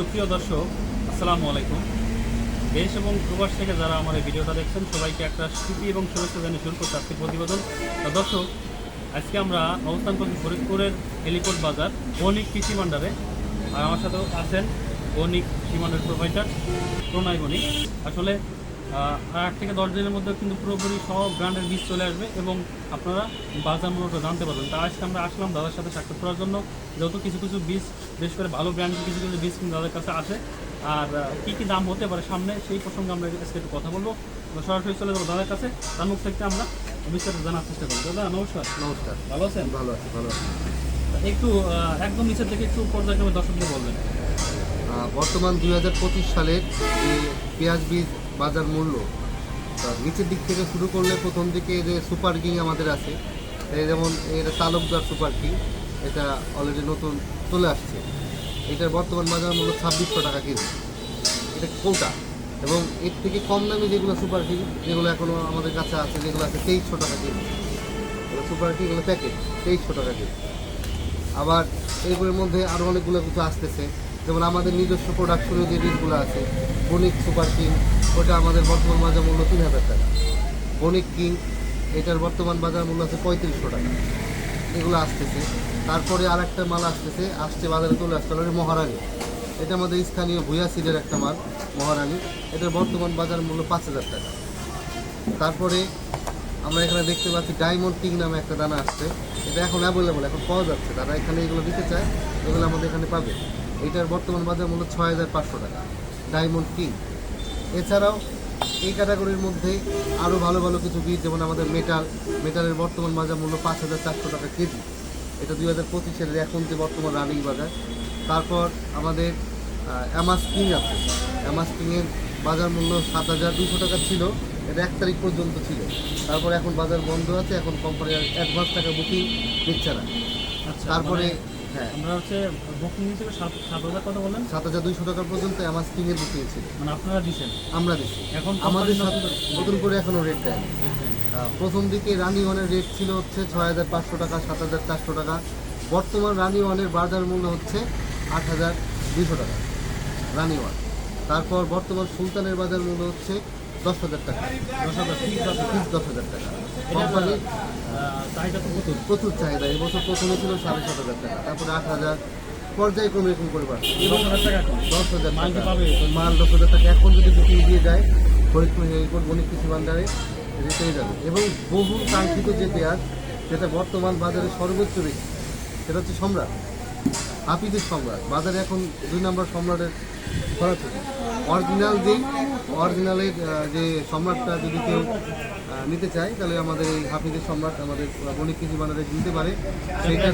সুপ্রিয় দর্শক, আসসালামু আলাইকুম। দেশ এবং প্রবাস থেকে যারা আমার এই ভিডিওটা দেখছেন, সবাইকে একটা স্মৃতি এবং শুভেচ্ছা জানিয়ে শুরু করতে আজকে প্রতিবেদন। দর্শক, আজকে আমরা অবস্থান করছি ফরিদপুরের হেলিপোর্ট বাজার, বণিক কৃষি ভাণ্ডারে আর আমার সাথেও আছেন বণিক কৃষি ভাণ্ডার প্রোভাইডার প্রণয় বণিক। আসলে আট থেকে দশ দিনের মধ্যে কিন্তু পুরোপুরি সব ব্র্যান্ডের বীজ চলে আসবে এবং আপনারা বাজার মূল্যটা জানতে পারবেন। তা আজকে আমরা আসলাম দাদার সাথে সাক্ষাৎ করার জন্য। যেহেতু কিছু কিছু বীজ বেশ করে ভালো ব্র্যান্ডের কিছু কিছু বীজ কিন্তু দাদার কাছে আছে। আর কী কী দাম হতে পারে সামনে সেই প্রসঙ্গে আমরা আজকে একটু কথা বলব। সরাসরি চলে যাব দাদার কাছে। তার মুখ থেকে আমরা বিস্তারিত জানার চেষ্টা করব। দাদা নমস্কার। নমস্কার। ভালো আছেন? ভালো আছি ভালো আছি। একটু একদম নিচের থেকে একটু পর্যায়ক্রমে দর্শকদের বলবেন। বর্তমান দুই হাজার পঁচিশ সালের যে পেঁয়াজ বীজ বাজার মূল্য। নিচের দিক থেকে শুরু করলে প্রথম দিকে যে সুপার কিং আমাদের আছে যেমন এটা তালুকদার সুপার কিং, এটা অলরেডি নতুন চলে আসছে। এটার বর্তমান বাজার মূল্য ছাব্বিশশো টাকা কেজি। এটা কোটা এবং এর থেকে কম দামি যেগুলো সুপার কিং, যেগুলো এখনও আমাদের কাছে আছে, যেগুলো আছে তেইশশো টাকা কেজি। সুপার কিং এগুলো প্যাকেট তেইশশো টাকা কেজি। আবার এগুলোর মধ্যে আরও অনেকগুলো কিছু আসতেছে। যেমন আমাদের নিজস্ব প্রোডাকশনের যে বীজগুলো আছে বণিক সুপার কিং ওটা আমাদের বর্তমান বাজার মূল্য তিন হাজার টাকা। বণিক কিং এটার বর্তমান বাজার মূল্য আছে পঁয়ত্রিশশো টাকা। এগুলো আসতেছে। তারপরে আর একটা মাল আসতেছে, আসছে বাজারে চলে আসতে পারে মহারানী। এটা আমাদের স্থানীয় ভুয়া সিডের একটা মাল, মহারানী। এটার বর্তমান বাজার মূল্য পাঁচ হাজার টাকা। তারপরে আমরা এখানে দেখতে পাচ্ছি ডায়মন্ড কিং নামে একটা দানা আসছে। এটা এখন অ্যাভেলেবল এখন পাওয়া যাচ্ছে। তারা এখানে এগুলো দিতে চায়, এগুলো আমাদের এখানে পাবে। এটার বর্তমান বাজার মূল্য ছয় হাজার পাঁচশো টাকা। ডায়মন্ড কিং এছাড়াও এই ক্যাটাগরির মধ্যে আরও ভালো ভালো কিছু বীজ যেমন আমাদের মেটাল মেটালের বর্তমান বাজার মূল্য পাঁচ হাজার চারশো টাকা কেজি। এটা দুই হাজার পঁচিশের এখন যে বর্তমান রানিং বাজার। তারপর আমাদের অ্যামাস কিং আছে। অ্যামাস কিংয়ের বাজার মূল্য সাত হাজার দুশো টাকা ছিল। এটা এক তারিখ পর্যন্ত ছিল। তারপর এখন বাজার বন্ধ আছে। এখন কোম্পানি অ্যাডভান্স টাকা বুকিং নিচ্ছে না। আচ্ছা তারপরে মানে আমরা হচ্ছে বুকিং হিসেবে সাত সাত হাজার কথা বললেন? সাত হাজার দুইশো টাকা পর্যন্ত অ্যামাস কিংয়ের বুকিং ছিল মানে আপনারা দিচ্ছেন আমরা দিচ্ছি এখন আমাদের নতুন করে- এখনও রেট দেয়নি। আহ, প্রথম দিকে রানি ওয়ানের রেট ছিল হচ্ছে ছয় হাজার পাঁচশো টাকা সাত হাজার চারশো টাকা। বর্তমান রানি ওয়ানের বাজার মূল্য হচ্ছে আট হাজার দুশো টাকা রানি ওয়ান তারপর বর্তমান সুলতানের বাজার মূল্য হচ্ছে দশ হাজার টাকা। দশ হাজার দশ হাজার টাকা। কোম্পানির চাহিদা তো প্রচুর প্রচুর চাহিদা এবছর প্রথমে ছিল সাড়ে সাত হাজার টাকা তারপরে আট হাজার পর্যায়ক্রমে এরকম করে বাড়ছে। দশ হাজার টাকা দশ হাজার মাল পাবে? মাল দশ হাজার টাকা। এখন যদি বুকিং দিয়ে যায় ফরিদপুর হেরিপুর বণিক কৃষি ভান্ডারে এটা পেয়ে যাবে। এবং বহু কাঙ্ক্ষিত যে পেঁয়াজ যেটা বর্তমান বাজারে সর্বোচ্চ বেশি সেটা হচ্ছে সম্রাট হাফিজের সম্রাট। বাজারে এখন দুই নম্বর সম্রাটের অরিজিনাল যে অরিজিনালের যে সম্রাটটা যদি কেউ নিতে চায়, তাহলে আমাদের এই হাফিজের সম্রাট আমাদের বণিক কৃষি ভান্ডারে নিতে পারে। সেইটা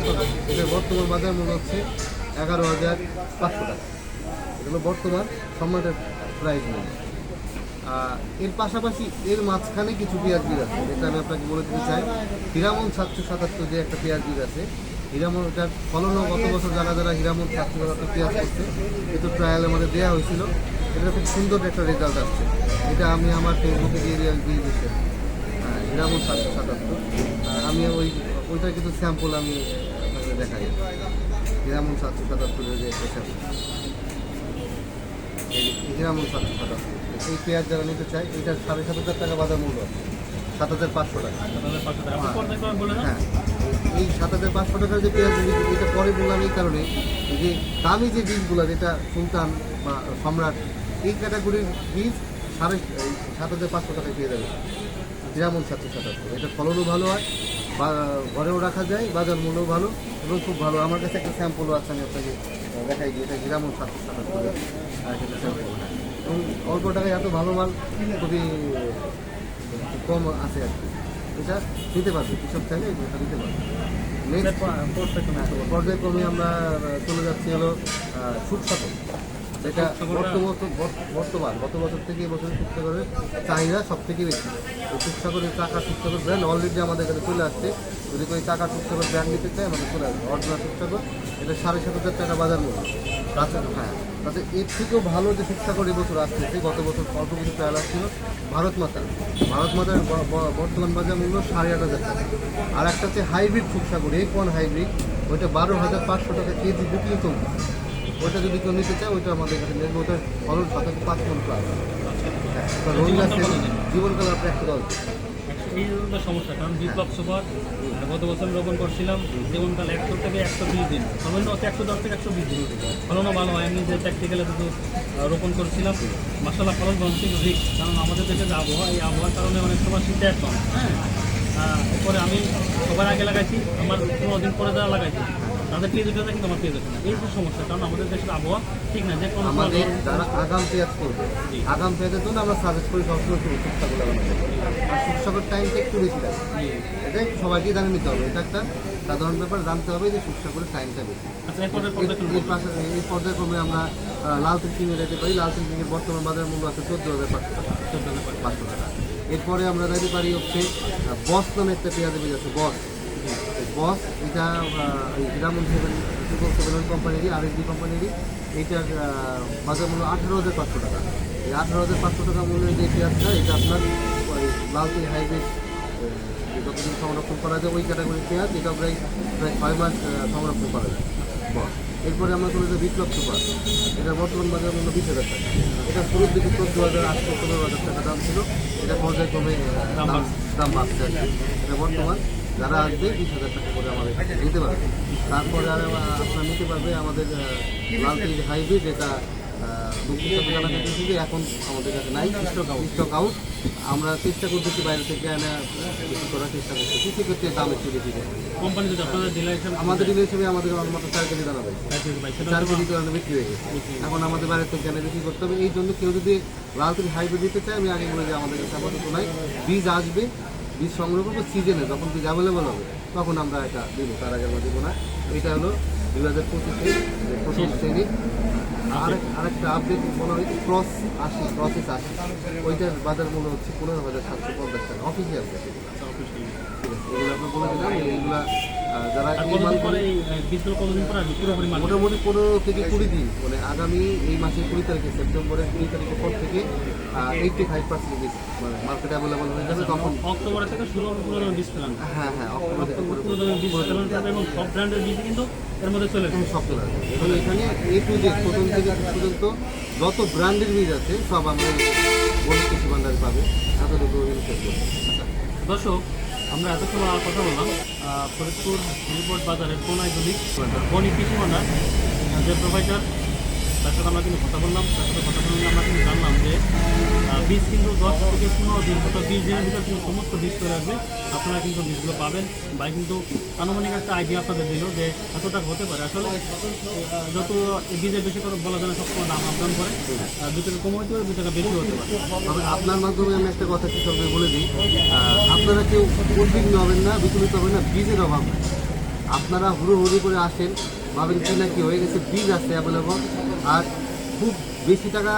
এটার বর্তমান বাজার মূল্য হচ্ছে এগারো হাজার পাঁচশো টাকা। এগুলো বর্তমান সম্রাটের প্রাইস মূল্য। এর পাশাপাশি এর মাঝখানে কিছু পেঁয়াজ বীজ আছে, যেটা আমি আপনাকে বলে দিতে চাই। হিরামন সাতশো সাতাত্তর যে একটা পেঁয়াজ বীজ আছে হিরামন ওটার ফলনও গত বছর যারা যারা সাতাত্তর পেঁয়াজ করছে কিন্তু ট্রায়াল আমাদের দেওয়া হয়েছিল। এটা খুব সুন্দর একটা রেজাল্ট আসছে। এটা আমি আমার ফেসবুকে দিয়ে দিয়ে দিয়ে দিচ্ছি হ্যাঁ হিরামন সাতশো সাতাত্তর। আর আমি ওই ওইটার কিছু স্যাম্পল আমি আপনাকে দেখাই। হিরামন সাতশো সাতাত্তরের যে একটা স্যাম্পল হিরামন সাতশো সাতাত্তর। এই পেঁয়াজ যারা নিতে চায় এটার সাড়ে সাত হাজার টাকা বাজার মূল্য। সাত হাজার পাঁচশো টাকা। সাত হাজার পাঁচশো টাকা। হ্যাঁ। এই সাত হাজার পাঁচশো টাকার যে পেঁয়াজ এটা পরে বললাম এই কারণে যে দামি যে বীজগুলো, যেটা সুলতান বা সম্রাট, এই ক্যাটাগরির বীজ সাড়ে সাত হাজার পাঁচশো টাকায় পেয়ে যাবে। হিরামন সাতশো সাতাত্তর এটা ফলনও ভালো হয়, বা ঘরেও রাখা যায়, বাজার মূল্যও ভালো এবং খুব ভালো। আমার কাছে একটা স্যাম্পলও আছে, আমি আপনাকে দেখাই দিই। এটা হিরামন সাতশো সাতাত্তরের আর এবং অল্প টাকায় এত ভালো মাল খুবই কম আছে আর কি। এটা নিতে পারবে কৃষক চাইলে এটা নিতে পারবে। নেক্সট পর্যায়ক্রমে আমরা চলে যাচ্ছি হলো সুট যেটা সুখসাগরটা- বর্তমান বর্তমান, গত বছর থেকে এবছর সুটসাগরের চাহিদা সব থেকে বেশি। এই সুটসাগরের চাকা সুটসাগর ব্র্যান্ড অলরেডি আমাদের এখানে চলে আসছে। যদি কোনো চাকা সুটসাগর ব্র্যান্ড নিতে চাই আমাদের চলে আসবে। অরিজিনাল সুটসাগর এটা সাড়ে সাত হাজার টাকা বাজার মূল্য। হ্যাঁ তাতে এর থেকেও ভালো যে সুটসাগর এবছর আসতেছে গত বছর অল্প কিছু ট্রায়াল আসছিল ভারত মাতা। ভারত মাতার বর্তমান বাজার মূল্য সাড়ে আট হাজার টাকা। আর একটা হচ্ছে হাইব্রিড সুটসাগর এক ওয়ান হাইব্রিড ওইটা বারো হাজার পাঁচশো টাকা কেজি বুকিং চলছে। ওইটা যদি কেউ নিতে চায় ওইটা আমাদের কাছে নেবে ওটার ফলন শতকে পাঁচ মন প্লাস আচ্ছা। রোহিঙ্গা জীবনকাল কত দিন? জীবনকাল প্র্যাকটিক্যাল এই হলো সমস্যা কারণ বিপ্লব সুপার গত বছর রোপণ করছিলাম জীবনকাল একশো থেকে একশো বিশ দিন। সর্বনিম্ন হচ্ছে একশো দশ থেকে একশো বিশ দিন। ফলনও ভালো হয় এমনি যে প্র্যাকটিক্যালে শুধু রোপণ করছিলাম। মশলা ফলন কিন্তু রিক্স কারণ আমাদের দেশে যে আবহাওয়া এই আবহাওয়ার কারণে অনেক সময় শীতে কম। হ্যাঁ। এরপরে আমি সবার আগে লাগাইছি আমার পনেরো দিন পরে যারা লাগাইছি। তাদের পেয়ে যেতে কিন্তু আমার পেয়ে যেতে না। এই যে সমস্যা কারণ আমাদের দেশের আবহাওয়া ঠিক না যে কোনো আমাদের যারা আগাম পেঁয়াজ করবে। আগাম পেঁয়াজের জন্য আমরা সাজেস্ট করি সবসময় শুরু শুকসাগুলো লাগানো আর শুকসাগর টাইমটা একটু বেশি জি। এটা একটু সবাইকেই জানে নিতে হবে। এটা একটা সাধারণ ব্যাপার জানতে হবে যে শুকসাগরের টাইমটা বেশি। আচ্ছা এর- এর এই পর্যায়ক্রমে আমরা লাল তিনকিংয়ে যেতে পারি। লাল তিনকিংয়ের বর্তমান বাজার মূল্য আছে চোদ্দ হাজার পাঁচশো টাকা। পাঁচশো টাকা। এরপরে আমরা যেতে পারি হচ্ছে বস নামে একটা পেঁয়াজের বীজ আছে বস। বস এটা গ্রামন সেভেন ট্রিপল সেভেন কোম্পানিরই আর এসডি কোম্পানিরই এইটার বাজার মূল্য আঠারো হাজার পাঁচশো টাকা। এই আঠারো হাজার পাঁচশো টাকা মূল্যের যে পেঁয়াজটা এটা আপনার, ওই লাল তিন হাইব্রিড যতদিন সংরক্ষণ করা যায়, ওই ক্যাটাগরির পেঁয়াজ এটা প্রায় প্রায় ছয় মাস সংরক্ষণ করা যায়। এরপরে আমরা চলে যাই বিপ্লব সুপার। এটা বর্তমান বাজার মূল্য বিশ হাজার টাকা। এটা শুরুর দিকে চোদ্দ হাজার আটশো, পনেরো হাজার টাকা দাম ছিল। এটা পর্যায়ক্রমে দাম বাড়ছে। এটা বর্তমান। যারা আসবে বিশ হাজার টাকা করে আমাদের নিতে পারবে। তারপরে আর আপনার নিতে পারবে আমাদের আহ, লালতির হাইব্রিড এটা দুঃখের সাথে জানা যাচ্ছে যে এখন আমাদের কাছে নাই স্টক আউট। আমরা চেষ্টা করতেছি বাইরে থেকে আনা বিক্রি করার চেষ্টা করতেছি। সেক্ষেত্রে দাম একটু বেশি কোম্পানি যদি আপনাদের ডিলার হিসেবে আমাদের ডিলার হিসেবে আমাদের মাত্র চার কেজি সেটা চার কেজি কারণে বিক্রি হয়ে গেছে। এখন আমাদের বাইরে থেকে কেন বিক্রি করতে হবে। এই জন্য কেউ যদি লাল তিল হাইব্রিড দিতে চায় আমি আগে বলে যে আমাদের কাছে আপাতত নাই। বীজ আসবে। বীজ সংগ্রহ করব সিজনে যখন বীজ অ্যাভেলেবল হবে তখন আমরা এটা দিব তার আগে আমরা দেবো না। এটা হলো দু হাজার পঁচিশে প্রথম শ্রেণি। আরেক আরেকটা আপডেট বলা হয়েছে ক্রস আশি প্রসেস আশি ওইটার বাজার মূল্য হচ্ছে পনেরো হাজার সাতশো পঞ্চাশ টাকা। অফিসিয়াল ঠিক আছে এগুলো আপনার বলে দিলাম এইগুলা যারা পুরোপুরি মাল মোটামুটি পনেরো থেকে কুড়ি দিন। মানে আগামী এই মাসের কুড়ি তারিখে সেপ্টেম্বরের কুড়ি তারিখের পর থেকে এইটটি ফাইভ পার্সেন্ট মানে মার্কেট অ্যাভেলেবল হয়ে যাবে তখন। অক্টোবর থেকে শুরু হবে পুরো বীজ ফেলানো। হ্যাঁ হ্যাঁ অক্টোবর থেকে পুরো- বীজ ফেলানো এবং সব ব্র্যান্ডের বীজ কিন্তু এর মধ্যে চলে আসবে। সব চলে আসবে। এবং এখানে এ টু জেড প্রথম থেকে পর্যন্ত যত ব্র্যান্ডের বীজ আছে সব আমরা বড় কৃষি ভান্ডারে পাবে। এতটুকু দর্শক আমরা এতক্ষণ কথা বললাম ফরিদপুর রিপোর্ট বাজারের কোনাইগুলি বণিক কৃষি ভান্ডার যে প্রোভাইডার তার সাথে আমরা কিন্তু কথা বললাম, তার সাথে কথা বললাম আমরা কিন্তু জানলাম যে বীজ কিন্তু দশ থেকে পনেরো দিন অর্থাৎ বিশ দিনের ভিতরে কিন্তু সমস্ত বীজ চলে আসবে আপনারা কিন্তু বীজগুলো পাবেন। বা কিন্তু আনুমানিক একটা আইডিয়া আপনাদের দিল যে এত টাকা হতে পারে। আসলে যত বীজের বেশি করে বলা যায় না, সবসময় দাম আপডাউন করে। দু টাকা কম হতে পারে দু টাকা বেশি হতে পারে। তবে আপনার মাধ্যমে আমি একটা কথা কৃষকদের বলে দিই আপনারা কেউ উদ্বিগ্ন হবেন না, বিচলিত হবেন না, বীজের অভাব আপনারা হুড়োহুড়ি করে আসেন, ভাবেন কি না কি হয়ে গেছে, বীজ আছে অ্যাভেলেবল। আর খুব বেশি টাকা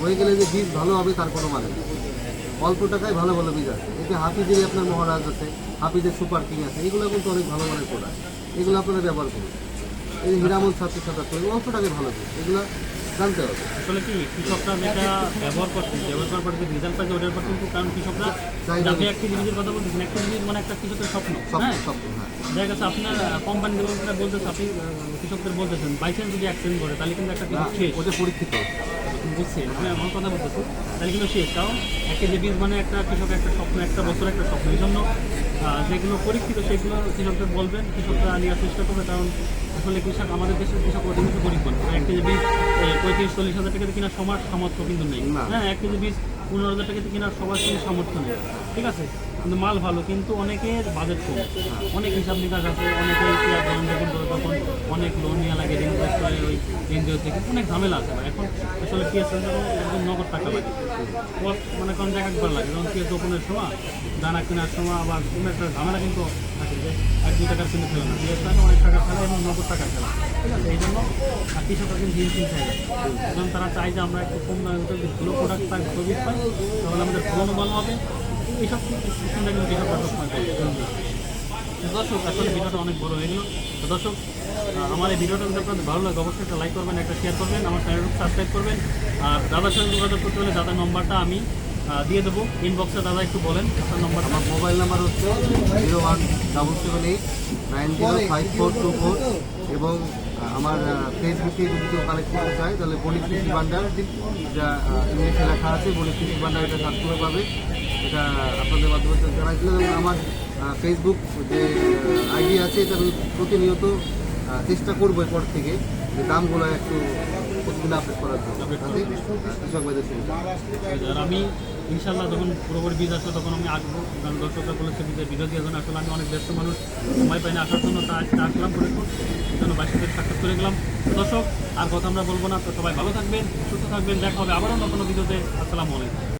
হয়ে গেলে যে বীজ ভালো হবে তার কোনো মানে অল্প টাকায় ভালো ভালো বীজ আছে। এতে হাফিজেরই আপনার মহারাজ আছে, হাফিজের সুপার কিং আছে, এগুলো কিন্তু অনেক ভালো মানের প্রোডাক্ট এগুলো আপনারা ব্যবহার করুন। এই হিরামল ছাত্র ছাত্র অল্প টাকায় ভালো বীজ। এগুলো জানতে হবে। আসলে কি কৃষকরা যেটা ব্যবহার করছে ব্যবহার করার পর রেজাল্ট পাচ্ছে ওটার পর কিন্তু কারণ কৃষকরা বেশি। একটি জিনিসের কথা বলতেছেন একটা জিনিস মানে একটা কৃষকের স্বপ্ন সব হ্যাঁ? হ্যাঁ। দেখা গেছে আপনার কোম্পানি যেটা বলতেছে আপনি কৃষকদের বলতেছেন বাই চান্স যদি অ্যাক্সিডেন্ট করে তাহলে কিন্তু একটা কৃষক শেষ। ওটা পরীক্ষিত। বুঝছি আমি আমার কথা বলতেছি তাহলে কিন্তু শেষ কারণ একটা যে বীজ মানে একটা কৃষক একটা স্বপ্ন একটা বছর একটা স্বপ্ন এই জন্য যেগুলো পরীক্ষিত সেগুলো কৃষকদের বলবেন কৃষকরা নেওয়ার চেষ্টা করবে কারণ আসলে কৃষক আমাদের দেশের কৃষক অধিকাংশ গরিব মানুষ। এক কেজি বীজ পঁয়ত্রিশ চল্লিশ হাজার টাকাতে কেনার সমাজ সামর্থ্য কিন্তু নেই। হ্যাঁ এক কেজি বীজ পনেরো হাজার টাকাতে কেনার সবার কিন্তু সামর্থ্য নেই। ঠিক আছে? কিন্তু মাল ভালো, কিন্তু অনেকের বাজেট কম। অনেক হিসাব নিকাশ আছে, অনেকে তখন অনেক লোন নেওয়া লাগে, ঋণ করে ওই এনজিও থেকে। অনেক ঝামেলা আছে। এখন আসলে চাষে একদম নগদ টাকা লাগে। মানে কোন জায়গায় একবার লাগে যেমন পেঁয়াজ রোপণের সময়, দানা কেনার সময় আবার কোনো একটা ঝামেলা কিন্তু যে এক দু টাকার কিনে ফেলে না। পেঁয়াজ চাষে অনেক টাকা ফেলা এবং নগদ টাকা ফেলা ঠিক আছে এই জন্য কৃষকরা কিন্তু দিন দিন চাই এবং তারা চায় যে আমরা একটু কম দামে ভালো প্রোডাক্ট পাই সবই পাই, তাহলে আমাদের ফলনও ভালো হবে। দর্শক আসলে ভিডিওটা অনেক বড় হয়ে গেল তো দর্শক আমার এই ভিডিওটা যদি আপনাদের ভালো লাগে, অবশ্যই একটা লাইক করবেন, একটা শেয়ার করবেন, আমার চ্যানেলটা সাবস্ক্রাইব করবেন। আর দাদার সঙ্গে যোগাযোগ করতে হলে দাদার নম্বরটা আমি দিয়ে দেবো। ইনবক্সে দাদা একটু বলেন, আপনার নম্বরটা আমার মোবাইল নাম্বার হচ্ছে zero one double seven eight nine zero five four two four এবং আমার ফেসবুকে যদি কেউ কালেক্ট করতে চায়, তাহলে বণিক কৃষি ভান্ডার যা ইংলিশে লেখা আছে বণিক কৃষি ভান্ডার এটা সার্চ করে পাবে এটা আপনাদের মাধ্যমে জানাইছিলাম। এবং আমার ফেসবুক যে আইডি আছে এটা আমি প্রতিনিয়ত চেষ্টা করব এরপর থেকে যে দামগুলো একটু প্রতিদিন আপডেট করার জন্য কৃষক ভাইদের সুবিধা আর আমি ইনশাল্লাহ যখন পুরোপুরি বীজ আসবে তখন আমি আসব। কারণ দর্শকরা বলেছে বীজের ভিডিও দিয়ে জন্য আসলে আমি অনেক ব্যস্ত মানুষ। সময় পাইনি আসার জন্য তা আজকে আসলাম এই জন্য সাথে সাক্ষাৎ করে গেলাম। দর্শক আর কথা আমরা বলব না। তো সবাই ভালো থাকবেন সুস্থ থাকবেন। দেখা হবে আবারও নতুন ভিডিওতে। আসসালামু আলাইকুম।